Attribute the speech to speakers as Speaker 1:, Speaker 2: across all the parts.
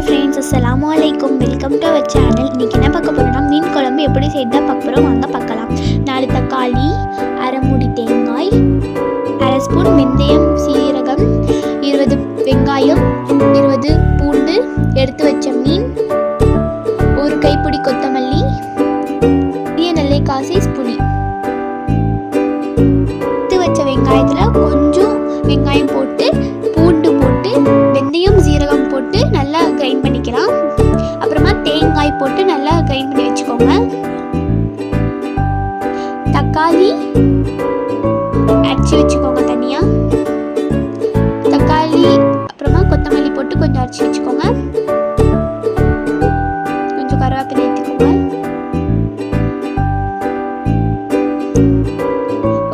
Speaker 1: Hi friends அஸ்லாம் வலைக்கும் welcome to our channel இன்றைக்கி என்ன பார்க்க போகிறோம்னா மீன் குழம்பு எப்படி செய்தால் பார்க்க போகிறோம் வாங்க பார்க்கலாம். நாலு தக்காளி அரை மூடி தேங்காய் அப்புறமா தேங்காய் போட்டு நல்லா கிரைண்ட் பண்ணி வச்சுக்கோங்க. தக்காளி அரைச்சி வச்சுக்கோங்க தனியாக தக்காளி அப்புறமா கொத்தமல்லி போட்டு கொஞ்சம் அரைச்சி வச்சுக்கோங்க. கொஞ்சம் கருவேப்பிலை ஏற்றிக்கோங்க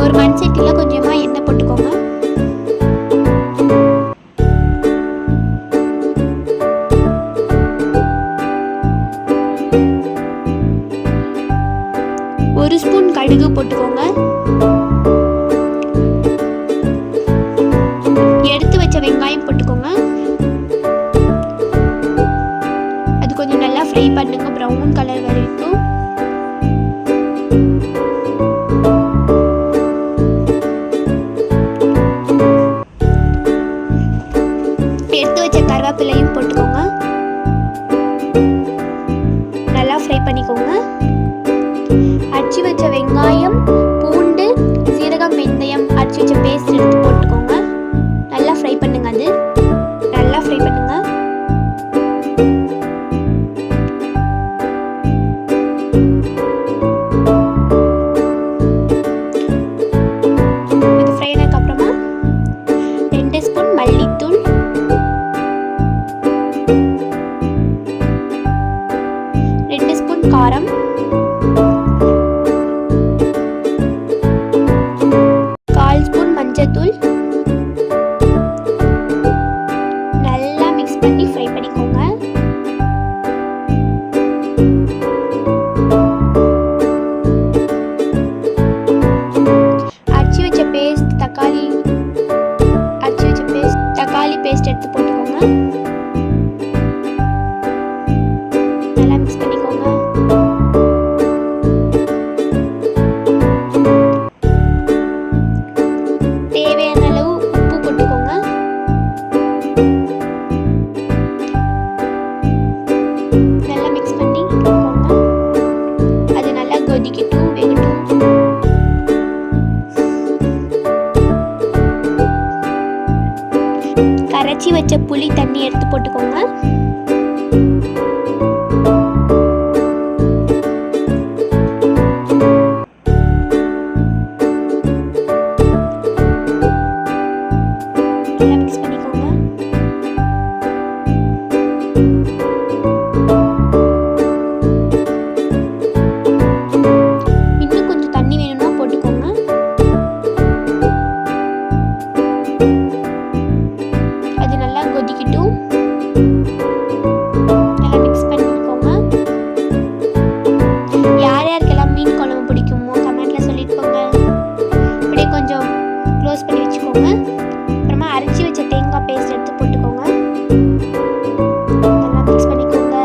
Speaker 1: ஒரு மண் சட்டியில் கொஞ்சம் ஒரு ஸ்பூன் கடுகு போட்டுக்கோங்க. எடுத்து வச்ச வெங்காயம் போட்டுக்கோங்க. அது கொஞ்சம் நல்லா ஃப்ரை பண்ணுங்க ப்ரௌன் கலர் வரைக்கும். எடுத்து வச்ச கருவேப்பிலையும் போட்டுக்கோங்க. நல்லா ஃப்ரை பண்ணிக்கோங்க. அரைச்சி வச்ச வெங்காயம் பூண்டு சீரகம் வெந்தயம் அரைச்சி வச்ச பேஸ்ட் எடுத்து நல்லா மிக்ஸ் பண்ணி ஃப்ரை பண்ணிக்கோங்க கரைச்சி வச்ச புளி தண்ணி எடுத்து போட்டுக்கோங்க. மிக்ஸ் நல்லா கொதிக்கட்டும் மிக்ஸ் பண்ணிக்கோங்க. யார் யாருக்கெல்லாம் மீன் குழம்பு பிடிக்குமோ கமெண்ட்ல சொல்லிக்கோங்க. அப்படியே கொஞ்சம் க்ளோஸ் பண்ணி வச்சுக்கோங்க. அப்புறமா அரைச்சி வச்ச தேங்காய் பேஸ்ட் எடுத்து போட்டுக்கோங்க. நல்லா மிக்ஸ் பண்ணிக்கோங்க.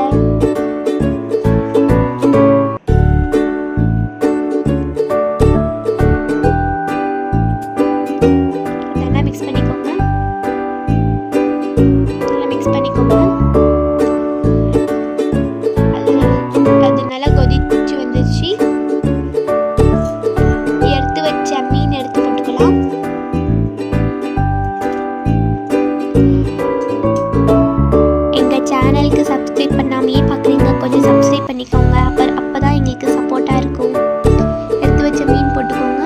Speaker 1: நல்லா மிக்ஸ் பண்ணிக்கோங்க. பண்ணிக்கோங்க. அப்போ அப்போ தான் எங்களுக்கு சப்போர்ட்டாக இருக்கும். எடுத்து வச்ச மீன் போட்டுக்கோங்க.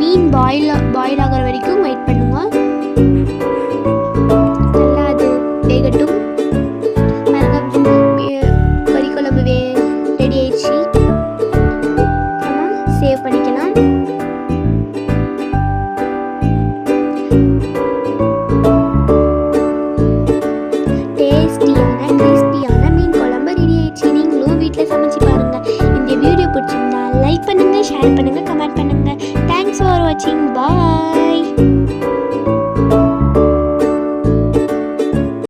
Speaker 1: மீன் பாயில் பாயில் லைக் பண்ணுங்கள் ஷேர் பண்ணுங்கள் கமெண்ட் பண்ணுங்க. தேங்க்ஸ் ஃபார் வாட்சிங் பாய்